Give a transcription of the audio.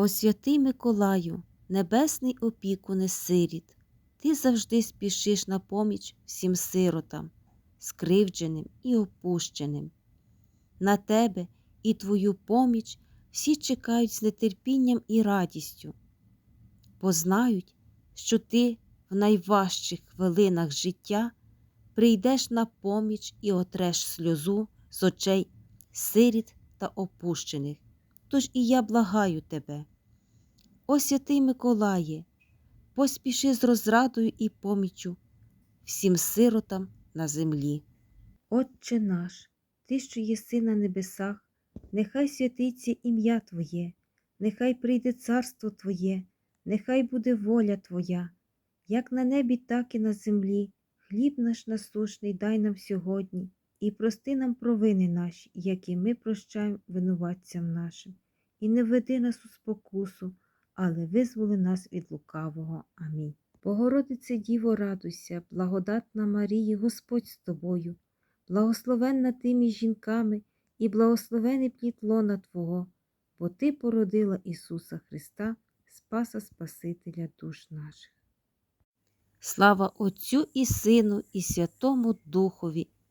О святий Миколаю, небесний опікуне сиріт, ти завжди спішиш на поміч всім сиротам, скривдженим і опущеним. На тебе і твою поміч всі чекають з нетерпінням і радістю, бо знають, що ти в найважчих хвилинах життя прийдеш на поміч і отреш сльозу з очей сиріт та опущених. Тож і я благаю тебе. О святий Миколає, поспіши з розрадою і поміччю всім сиротам на землі. Отче наш, Ти, що єси на небесах, нехай святиться ім'я Твоє, нехай прийде царство Твоє, нехай буде воля Твоя, як на небі, так і на землі. Хліб наш насушний дай нам сьогодні, і прости нам провини наші, які ми прощаємо винуватцям нашим, і не веди нас у спокусу, але визволи нас від лукавого. Амінь. Богородице Діво, радуйся, благодатна Марії, Господь з тобою, благословенна ти між жінками, і благословений плід лона Твого, бо Ти породила Ісуса Христа, Спаса Спасителя душ наших. Слава Отцю і Сину, і Святому Духові,